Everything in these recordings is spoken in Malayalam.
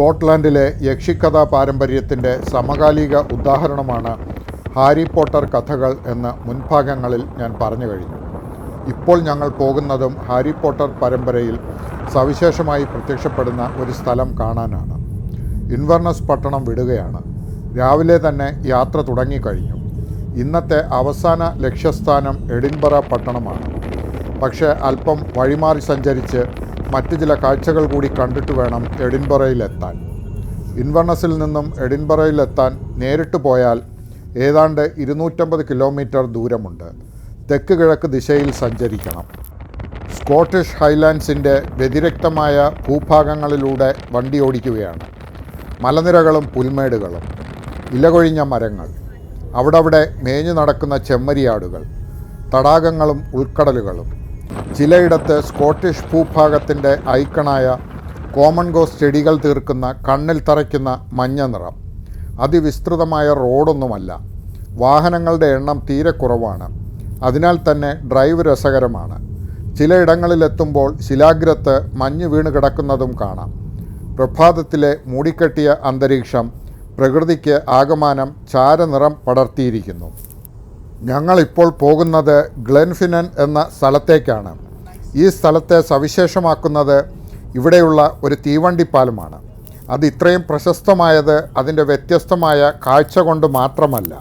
സ്കോട്ട്ലാൻഡിലെ യക്ഷിക്കഥാ പാരമ്പര്യത്തിന്റെ സമകാലിക ഉദാഹരണമാണ് ഹാരി പോട്ടർ കഥകൾ എന്ന് മുൻഭാഗങ്ങളിൽ ഞാൻ പറഞ്ഞു കഴിഞ്ഞു. ഇപ്പോൾ ഞങ്ങൾ പോകുന്നതും ഹാരി പോട്ടർ പരമ്പരയിൽ സവിശേഷമായി പ്രത്യക്ഷപ്പെടുന്ന ഒരു സ്ഥലം കാണാനാണ്. ഇൻവർണസ് പട്ടണം വിടുകയാണ്. രാവിലെ തന്നെ യാത്ര തുടങ്ങിക്കഴിഞ്ഞു ഇന്നത്തെ അവസാന ലക്ഷ്യസ്ഥാനം എഡിൻബറ പട്ടണമാണ്. പക്ഷേ അല്പം വഴിമാറി സഞ്ചരിച്ച് മറ്റു ചില കാഴ്ചകൾ കൂടി കണ്ടിട്ട് വേണം എഡിൻബറയിലെത്താൻ. ഇൻവർണസിൽ നിന്നും എഡിൻബറയിലെത്താൻ നേരിട്ട് പോയാൽ ഏതാണ്ട് ഇരുന്നൂറ്റമ്പത് കിലോമീറ്റർ ദൂരമുണ്ട്. തെക്ക് കിഴക്ക് ദിശയിൽ സഞ്ചരിക്കണം. സ്കോട്ടിഷ് ഹൈലാൻഡ്സിന്റെ വ്യതിരക്തമായ ഭൂഭാഗങ്ങളിലൂടെ വണ്ടി ഓടിക്കുകയാണ്. മലനിരകളും പുൽമേടുകളും. ഇലകൊഴിഞ്ഞ മരങ്ങൾ. അവിടവിടെ മേഞ്ഞു നടക്കുന്ന ചെമ്മരിയാടുകൾ. തടാകങ്ങളും ഉൾക്കടലുകളും. ചിലയിടത്ത് സ്കോട്ടിഷ് ഭൂഭാഗത്തിന്റെ ഐക്കണായ കോമൺ ഗോസ് ചെടികൾ തീർക്കുന്ന കണ്ണിൽ തറയ്ക്കുന്ന മഞ്ഞ നിറം. അതിവിസ്തൃതമായ റോഡൊന്നുമല്ല. വാഹനങ്ങളുടെ എണ്ണം തീരെ കുറവാണ്. അതിനാൽ തന്നെ ഡ്രൈവ് രസകരമാണ്. ചിലയിടങ്ങളിലെത്തുമ്പോൾ ശിലാഗ്രത്ത് മഞ്ഞ് വീണ് കിടക്കുന്നതും കാണാം. പ്രഭാതത്തിലെ മൂടിക്കെട്ടിയ അന്തരീക്ഷം പ്രകൃതിക്ക് ആകമാനം ചാരനിറം പടർത്തിയിരിക്കുന്നു. ഞങ്ങളിപ്പോൾ പോകുന്നത് ഗ്ലെൻഫിനൻ എന്ന സ്ഥലത്തേക്കാണ്. ഈ സ്ഥലത്തെ സവിശേഷമാക്കുന്നത് ഇവിടെയുള്ള ഒരു തീവണ്ടിപ്പാലമാണ് അത് ഇത്രയും പ്രശസ്തമായത് അതിന്റെ വ്യത്യസ്തമായ കാഴ്ച കൊണ്ട് മാത്രമല്ല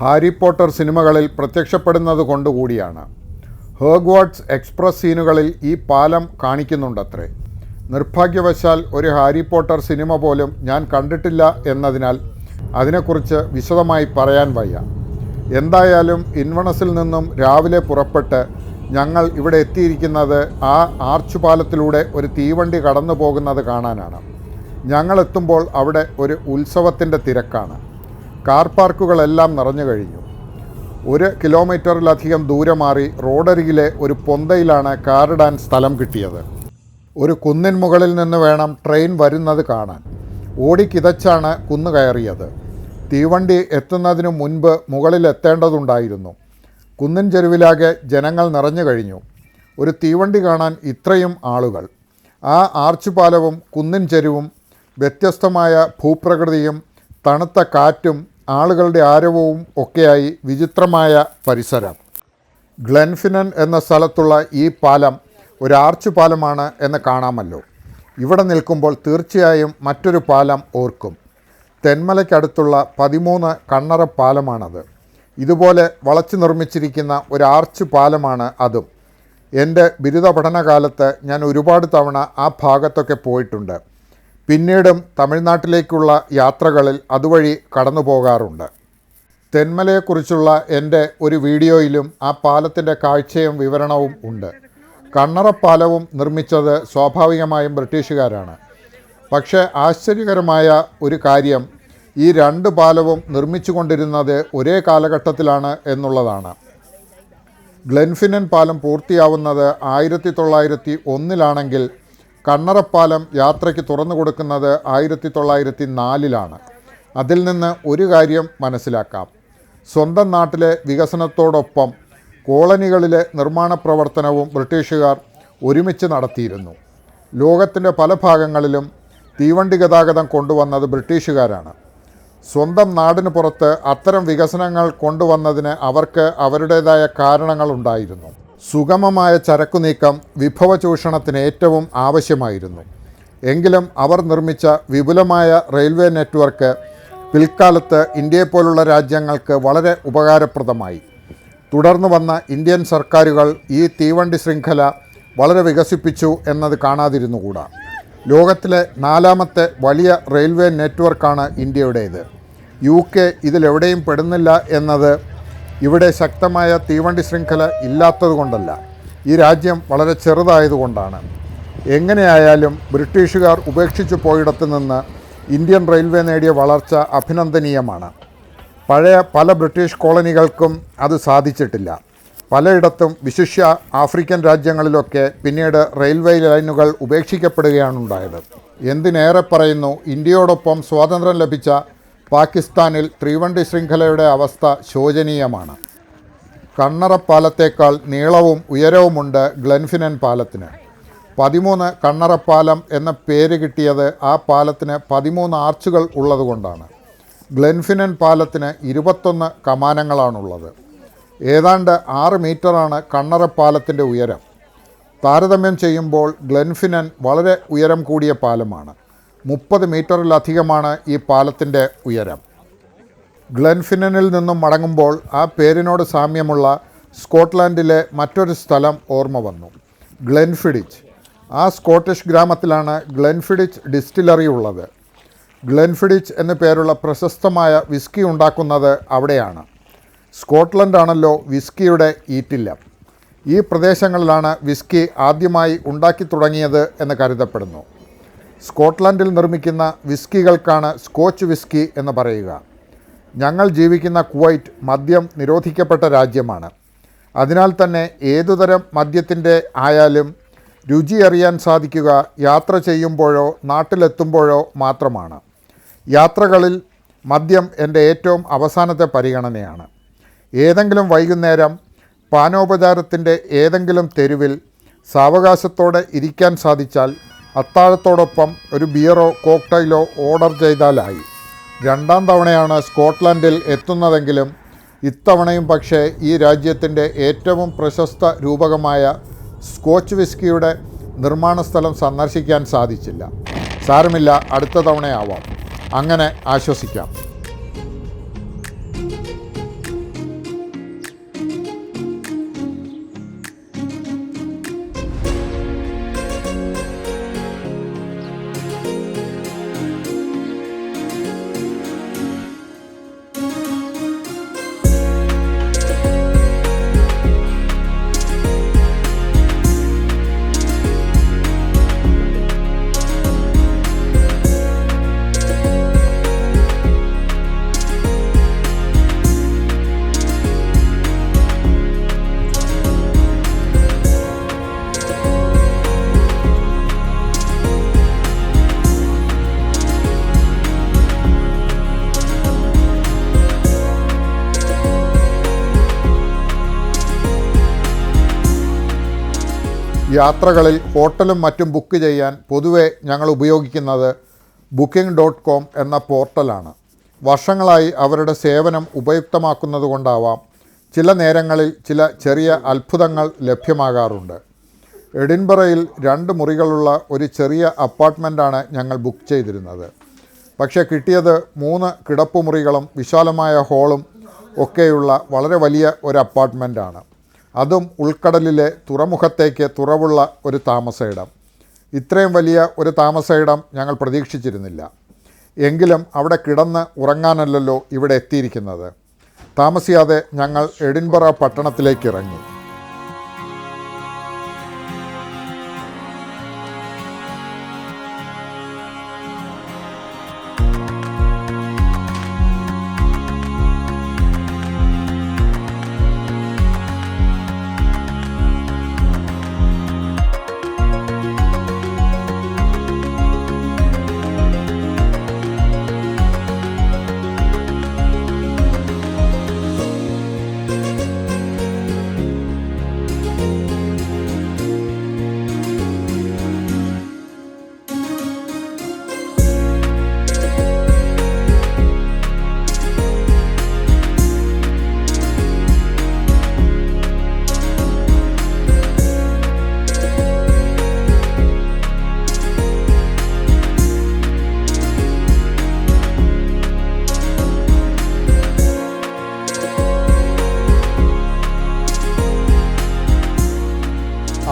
ഹാരി പോട്ടർ സിനിമകളിൽ പ്രത്യക്ഷപ്പെടുന്നത് കൊണ്ടുകൂടിയാണ് ഹേഗ്വാർഡ്സ് എക്സ്പ്രസ് സീനുകളിൽ ഈ പാലം കാണിക്കുന്നുണ്ടത്രേ. നിർഭാഗ്യവശാൽ ഒരു ഹാരി പോട്ടർ സിനിമ പോലും ഞാൻ കണ്ടിട്ടില്ല എന്നതിനാൽ അതിനെക്കുറിച്ച് വിശദമായി പറയാൻ വയ്യ. എന്തായാലും ഇൻവണസിൽ നിന്നും രാവിലെ പുറപ്പെട്ട് ഞങ്ങൾ ഇവിടെ എത്തിയിരിക്കുന്നത് ആ ആർച്ച് പാലത്തിലൂടെ ഒരു തീവണ്ടി കടന്നു പോകുന്നത് കാണാനാണ്. ഞങ്ങളെത്തുമ്പോൾ അവിടെ ഒരു ഉത്സവത്തിന്റെ തിരക്കാണ്. കാർ പാർക്കുകളെല്ലാം നിറഞ്ഞു കഴിഞ്ഞു. ഒരു കിലോമീറ്ററിലധികം ദൂരെ മാറി റോഡരികിലെ ഒരു പൊന്തയിലാണ് കാറിടാൻ സ്ഥലം കിട്ടിയത്. ഒരു കുന്നിൻ മുകളിൽ നിന്ന് വേണം ട്രെയിൻ വരുന്നത് കാണാൻ. ഓടിക്കിതച്ചാണ് കുന്നു കയറിയത്. തീവണ്ടി എത്തുന്നതിനു മുൻപ് മുകളിലെത്തേണ്ടതുണ്ടായിരുന്നു. കുന്നിൻ ചെരുവിലാകെ ജനങ്ങൾ നിറഞ്ഞു കഴിഞ്ഞു. ഒരു തീവണ്ടി കാണാൻ ഇത്രയും ആളുകൾ. ആ ആർച്ചുപാലവും കുന്നിൻ ചെരുവും വ്യത്യസ്തമായ ഭൂപ്രകൃതിയും തണുത്ത കാറ്റും ആളുകളുടെ ആരവവും ഒക്കെയായി വിചിത്രമായ പരിസരം. ഗ്ലെൻഫിനൻ എന്ന സ്ഥലത്തുള്ള ഈ പാലം ഒരു ആർച്ച് പാലമാണ് എന്ന് കാണാമല്ലോ. ഇവിടെ നിൽക്കുമ്പോൾ തീർച്ചയായും മറ്റൊരു പാലം ഓർക്കും. തെന്മലയ്ക്കടുത്തുള്ള പതിമൂന്ന് കണ്ണറ പാലമാണത്. ഇതുപോലെ വളച്ചു നിർമ്മിച്ചിരിക്കുന്ന ഒരു ആർച്ച് പാലമാണ് അതും. എന്റെ ബിരുദ പഠനകാലത്ത് ഞാൻ ഒരുപാട് തവണ ആ ഭാഗത്തൊക്കെ പോയിട്ടുണ്ട്. പിന്നീടും തമിഴ്നാട്ടിലേക്കുള്ള യാത്രകളിൽ അതുവഴി കടന്നു പോകാറുണ്ട്. തെന്മലയെക്കുറിച്ചുള്ള എന്റെ ഒരു വീഡിയോയിലും ആ പാലത്തിന്റെ കാഴ്ചയും വിവരണവും ഉണ്ട്. കണ്ണറപ്പാലവും നിർമ്മിച്ചത് സ്വാഭാവികമായും ബ്രിട്ടീഷുകാരാണ്. പക്ഷേ ആശ്ചര്യകരമായ ഒരു കാര്യം ഈ രണ്ട് പാലവും നിർമ്മിച്ചു കൊണ്ടിരുന്നത് ഒരേ കാലഘട്ടത്തിലാണ് എന്നുള്ളതാണ്. ഗ്ലെൻഫിനൻ പാലം പൂർത്തിയാവുന്നത് ആയിരത്തി തൊള്ളായിരത്തി ഒന്നിലാണെങ്കിൽ കണ്ണറപ്പാലം യാത്രയ്ക്ക് തുറന്നു കൊടുക്കുന്നത് ആയിരത്തി തൊള്ളായിരത്തി നാലിലാണ് അതിൽ നിന്ന് ഒരു കാര്യം മനസ്സിലാക്കാം. സ്വന്തം നാട്ടിലെ വികസനത്തോടൊപ്പം കോളനികളിലെ നിർമ്മാണ പ്രവർത്തനവും ബ്രിട്ടീഷുകാർ ഒരുമിച്ച് നടത്തിയിരുന്നു. ലോകത്തിന്റെ പല ഭാഗങ്ങളിലും തീവണ്ടി ഗതാഗതം കൊണ്ടുവന്നത് ബ്രിട്ടീഷുകാരാണ്. സ്വന്തം നാടിന് പുറത്ത് അത്തരം വികസനങ്ങൾ കൊണ്ടുവന്നതിന് അവർക്ക് അവരുടേതായ കാരണങ്ങളുണ്ടായിരുന്നു സുഗമമായ ചരക്കുനീക്കം വിഭവ ചൂഷണത്തിന് ഏറ്റവും ആവശ്യമായിരുന്നു. എങ്കിലും അവർ നിർമ്മിച്ച വിപുലമായ റെയിൽവേ നെറ്റ്വർക്ക് പിൽക്കാലത്ത് ഇന്ത്യയെപ്പോലുള്ള രാജ്യങ്ങൾക്ക് വളരെ ഉപകാരപ്രദമായി. തുടർന്ന് വന്ന ഇന്ത്യൻ സർക്കാരുകൾ ഈ തീവണ്ടി ശൃംഖല വളരെ വികസിപ്പിച്ചു എന്നത് കാണാതിരുന്നുകൂടാ. ലോകത്തിലെ നാലാമത്തെ വലിയ റെയിൽവേ നെറ്റ്വർക്കാണ് ഇന്ത്യയുടേത്. യു കെ ഇതിലെവിടെയും പെടുന്നില്ല എന്നത് ഇവിടെ ശക്തമായ തീവണ്ടി ശൃംഖല ഇല്ലാത്തതുകൊണ്ടല്ല. ഈ രാജ്യം വളരെ ചെറുതായതുകൊണ്ടാണ്. എങ്ങനെയായാലും ബ്രിട്ടീഷുകാർ ഉപേക്ഷിച്ചു പോയിടത്തു നിന്ന് ഇന്ത്യൻ റെയിൽവേ നേടിയ വളർച്ച അഭിനന്ദനീയമാണ്. പഴയ പല ബ്രിട്ടീഷ് കോളനികൾക്കും അത് സാധിച്ചിട്ടില്ല. പലയിടത്തും വിശിഷ്യ ആഫ്രിക്കൻ രാജ്യങ്ങളിലൊക്കെ പിന്നീട് റെയിൽവേ ലൈനുകൾ ഉപേക്ഷിക്കപ്പെടുകയാണ് ഉണ്ടായത് എന്തിനേറെ പറയുന്നു ഇന്ത്യയോടൊപ്പം സ്വാതന്ത്ര്യം ലഭിച്ച പാകിസ്ഥാനിൽ ത്രിവണ്ടി ശൃംഖലയുടെ അവസ്ഥ ശോചനീയമാണ്. കണ്ണറ പാലത്തേക്കാൾ നീളവും ഉയരവുമുണ്ട് ഗ്ലൻഫിനൻ പാലത്തിന്. പതിമൂന്ന് കണ്ണറപ്പാലം എന്ന പേര് കിട്ടിയത് ആ പാലത്തിന് പതിമൂന്ന് ആർച്ചുകൾ ഉള്ളതുകൊണ്ടാണ്. ഗ്ലൻഫിനൻ പാലത്തിന് ഇരുപത്തൊന്ന് കമാനങ്ങളാണുള്ളത്. ഏതാണ്ട് ആറ് മീറ്ററാണ് കണ്ണറപ്പാലത്തിന്റെ ഉയരം. താരതമ്യം ചെയ്യുമ്പോൾ ഗ്ലെൻഫിനൻ വളരെ ഉയരം കൂടിയ പാലമാണ്. മുപ്പത് മീറ്ററിലധികമാണ് ഈ പാലത്തിന്റെ ഉയരം. ഗ്ലെൻഫിനനിൽ നിന്നും മടങ്ങുമ്പോൾ ആ പേരിനോട് സാമ്യമുള്ള സ്കോട്ട്ലാൻഡിലെ മറ്റൊരു സ്ഥലം ഓർമ്മ വന്നു. ഗ്ലെൻഫിഡിച്ച് ആ സ്കോട്ടിഷ് ഗ്രാമത്തിലാണ് ഗ്ലെൻഫിഡിച്ച് ഡിസ്റ്റിലറി ഉള്ളത്. ഗ്ലെൻഫിഡിച്ച് എന്നു പേരുള്ള പ്രശസ്തമായ വിസ്കി ഉണ്ടാക്കുന്നത് അവിടെയാണ്. സ്കോട്ട്ലൻഡാണല്ലോ വിസ്കിയുടെ ഈറ്റില്ല. ഈ പ്രദേശങ്ങളിലാണ് വിസ്കി ആദ്യമായി ഉണ്ടാക്കി തുടങ്ങിയത് എന്ന് കരുതപ്പെടുന്നു. സ്കോട്ട്ലൻഡിൽ നിർമ്മിക്കുന്ന വിസ്കികൾക്കാണ് സ്കോച്ച് വിസ്കി എന്ന് പറയുക. ഞങ്ങൾ ജീവിക്കുന്ന കുവൈറ്റ് മദ്യം നിരോധിക്കപ്പെട്ട രാജ്യമാണ്. അതിനാൽ തന്നെ ഏതുതരം മദ്യത്തിന്റെ ആയാലും രുചി അറിയാൻ സാധിക്കുക യാത്ര ചെയ്യുമ്പോഴോ നാട്ടിലെത്തുമ്പോഴോ മാത്രമാണ്. യാത്രകളിൽ മദ്യം എന്റെ ഏറ്റവും അവസാനത്തെ പരിഗണനയാണ്. ഏതെങ്കിലും വൈകുന്നേരം പാനോപചാരത്തിന്റെ ഏതെങ്കിലും തെരുവിൽ സാവകാശത്തോടെ ഇരിക്കാൻ സാധിച്ചാൽ അത്താഴത്തോടൊപ്പം ഒരു ബിയറോ കോക്ടൈലോ ഓർഡർ ചെയ്താലായി. രണ്ടാം തവണയാണ് സ്കോട്ട്ലൻഡിൽ എത്തുന്നതെങ്കിലും ഇത്തവണയും പക്ഷേ ഈ രാജ്യത്തിന്റെ ഏറ്റവും പ്രശസ്ത രൂപകമായ സ്കോച്ച് വിസ്കിയുടെ നിർമ്മാണ സ്ഥലം സന്ദർശിക്കാൻ സാധിച്ചില്ല. സാരമില്ല അടുത്ത തവണയാവാം. അങ്ങനെ ആശ്വസിക്കാം. യാത്രകളിൽ ഹോട്ടലും മറ്റും ബുക്ക് ചെയ്യാൻ പൊതുവെ ഞങ്ങൾ ഉപയോഗിക്കുന്നത് ബുക്കിംഗ് ഡോട്ട് കോം എന്ന പോർട്ടലാണ്. വർഷങ്ങളായി അവരുടെ സേവനം ഉപയുക്തമാക്കുന്നത് കൊണ്ടാവാം ചില നേരങ്ങളിൽ ചില ചെറിയ അത്ഭുതങ്ങൾ ലഭ്യമാകാറുണ്ട്. എഡിൻബറയിൽ രണ്ട് മുറികളുള്ള ഒരു ചെറിയ അപ്പാർട്ട്മെന്റാണ് ഞങ്ങൾ ബുക്ക് ചെയ്തിരുന്നത്. പക്ഷേ കിട്ടിയത് മൂന്ന് കിടപ്പുമുറികളും വിശാലമായ ഹോളും ഒക്കെയുള്ള വളരെ വലിയ ഒരു അപ്പാർട്ട്മെന്റാണ് അതും ഉൾക്കടലിലെ തുറമുഖത്തേക്ക് തുറവുള്ള ഒരു താമസയിടം. ഇത്രയും വലിയ ഒരു താമസയിടം ഞങ്ങൾ പ്രതീക്ഷിച്ചിരുന്നില്ല. എങ്കിലും അവിടെ കിടന്ന് ഉറങ്ങാനല്ലല്ലോ ഇവിടെ എത്തിയിരിക്കുന്നത്. താമസിയാതെ ഞങ്ങൾ എഡിൻബറ പട്ടണത്തിലേക്ക് ഇറങ്ങി.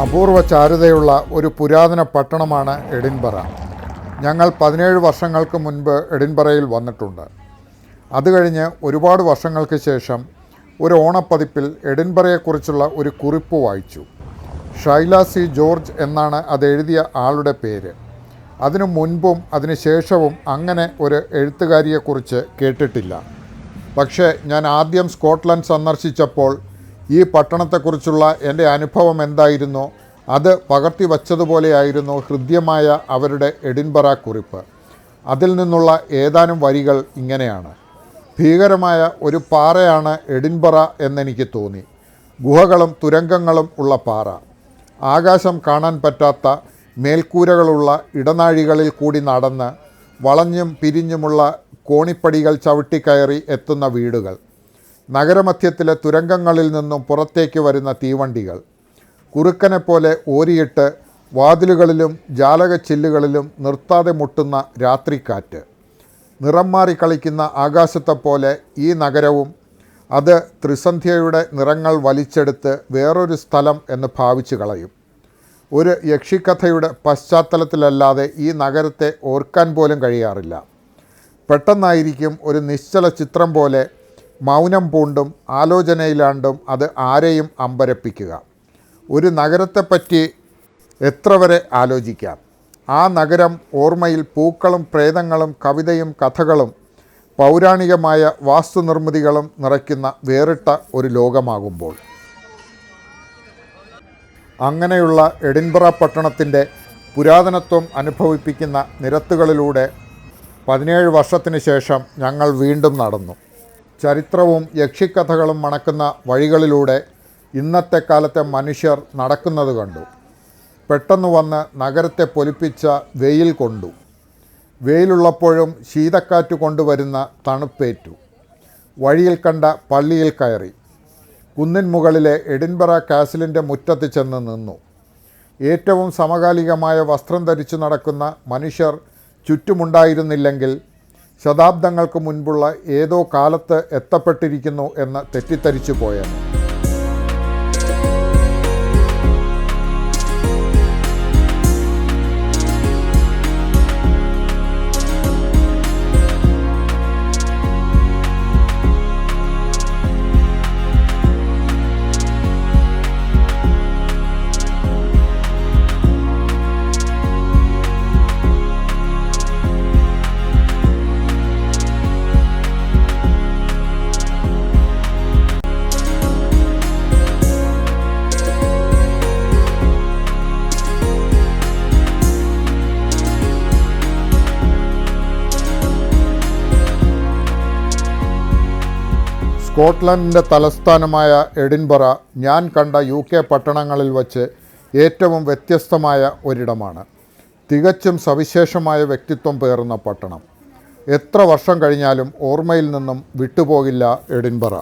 അപൂർവ ചാരുതയുള്ള ഒരു പുരാതന പട്ടണമാണ് എഡിൻബറ. ഞങ്ങൾ പതിനേഴ് വർഷങ്ങൾക്ക് മുൻപ് എഡിൻബറയിൽ വന്നിട്ടുണ്ട്. അത് കഴിഞ്ഞ് ഒരുപാട് വർഷങ്ങൾക്ക് ശേഷം ഒരു ഓണപ്പതിപ്പിൽ എഡിൻബറയെക്കുറിച്ചുള്ള ഒരു കുറിപ്പ് വായിച്ചു. ഷൈല സി ജോർജ് എന്നാണ് അത് എഴുതിയ ആളുടെ പേര്. അതിനു മുൻപും അതിനു ശേഷവും അങ്ങനെ ഒരു എഴുത്തുകാരിയെക്കുറിച്ച് കേട്ടിട്ടില്ല. പക്ഷേ ഞാൻ ആദ്യം സ്കോട്ട്ലൻഡ് സന്ദർശിച്ചപ്പോൾ ഈ പട്ടണത്തെക്കുറിച്ചുള്ള എന്റെ അനുഭവം എന്തായിരുന്നോ? അത് പകർത്തി വച്ചതുപോലെയായിരുന്നു ഹൃദ്യമായ അവരുടെ എഡിൻബറ കുറിപ്പ്. അതിൽ നിന്നുള്ള ഏതാനും വരികൾ ഇങ്ങനെയാണ്. ഭീകരമായ ഒരു പാറയാണ് എഡിൻബറ എന്നെനിക്ക് തോന്നി. ഗുഹകളും തുരങ്കങ്ങളും ഉള്ള പാറ. ആകാശം കാണാൻ പറ്റാത്ത മേൽക്കൂരകളുള്ള ഇടനാഴികളിൽ കൂടി നടന്ന് വളഞ്ഞും പിരിഞ്ഞുമുള്ള കോണിപ്പടികൾ ചവിട്ടിക്കയറി എത്തുന്ന വീടുകൾ. നഗരമധ്യത്തിലെ തുരങ്കങ്ങളിൽ നിന്നും പുറത്തേക്ക് വരുന്ന തീവണ്ടികൾ. കുറുക്കനെ പോലെ ഓരിയിട്ട് വാതിലുകളിലും ജാലകച്ചില്ലുകളിലും നിർത്താതെ മുട്ടുന്ന രാത്രിക്കാറ്റ്. നിറം മാറി കളിക്കുന്ന ആകാശത്തെപ്പോലെ ഈ നഗരവും അത് ത്രിസന്ധ്യയുടെ നിറങ്ങൾ വലിച്ചെടുത്ത് വേറൊരു സ്ഥലം എന്ന് ഭാവിച്ചു കളയും. ഒരു യക്ഷിക്കഥയുടെ പശ്ചാത്തലത്തിലല്ലാതെ ഈ നഗരത്തെ ഓർക്കാൻ പോലും കഴിയാറില്ല. പെട്ടെന്നായിരിക്കും ഒരു നിശ്ചല ചിത്രം പോലെ മൗനം പൂണ്ടും ആലോചനയിലാണ്ടും അത് ആരെയും അമ്പരപ്പിക്കുക. ഒരു നഗരത്തെപ്പറ്റി എത്ര വരെ ആലോചിക്കാം? ആ നഗരം ഓർമ്മയിൽ പൂക്കളും പ്രേതങ്ങളും കവിതയും കഥകളും പൗരാണികമായ വാസ്തുനിർമ്മിതികളും നിറയ്ക്കുന്ന വേറിട്ട ഒരു ലോകമാകുമ്പോൾ. അങ്ങനെയുള്ള എഡിൻബറ പട്ടണത്തിന്റെ പുരാതനത്വം അനുഭവിപ്പിക്കുന്ന നിരത്തുകളിലൂടെ പതിനേഴ് വർഷത്തിന് ശേഷം ഞങ്ങൾ വീണ്ടും നടന്നു. ചരിത്രവും യക്ഷിക്കഥകളും മണക്കുന്ന വഴികളിലൂടെ ഇന്നത്തെ കാലത്തെ മനുഷ്യർ നടക്കുന്നത് കണ്ടു. പെട്ടെന്ന് വന്ന് നഗരത്തെ പൊലിപ്പിച്ച വെയിൽ കൊണ്ടു. വെയിലുള്ളപ്പോഴും ശീതക്കാറ്റ് കൊണ്ടുവരുന്ന തണുപ്പേറ്റു. വഴിയിൽ കണ്ട പള്ളിയിൽ കയറി. കുന്നിൻ മുകളിലെ എഡിൻബറ കാസിലിന്റെ മുറ്റത്ത് ചെന്ന് നിന്നു. ഏറ്റവും സമകാലികമായ വസ്ത്രം ധരിച്ചു നടക്കുന്ന മനുഷ്യർ ചുറ്റുമുണ്ടായിരുന്നില്ലെങ്കിൽ ശതാബ്ദങ്ങൾക്ക് മുൻപുള്ള ഏതോ കാലത്ത് എത്തപ്പെട്ടിരിക്കുന്നു എന്ന് തെറ്റിദ്ധരിച്ചു പോയെന്ന് സ്കോട്ട്ലൻഡിന്റെ തലസ്ഥാനമായ എഡിൻബറ ഞാൻ കണ്ട യു കെ പട്ടണങ്ങളിൽ വച്ച് ഏറ്റവും വ്യത്യസ്തമായ ഒരിടമാണ്. തികച്ചും സവിശേഷമായ വ്യക്തിത്വം പേറുന്ന പട്ടണം. എത്ര വർഷം കഴിഞ്ഞാലും ഓർമ്മയിൽ നിന്നും വിട്ടുപോകില്ല എഡിൻബറ.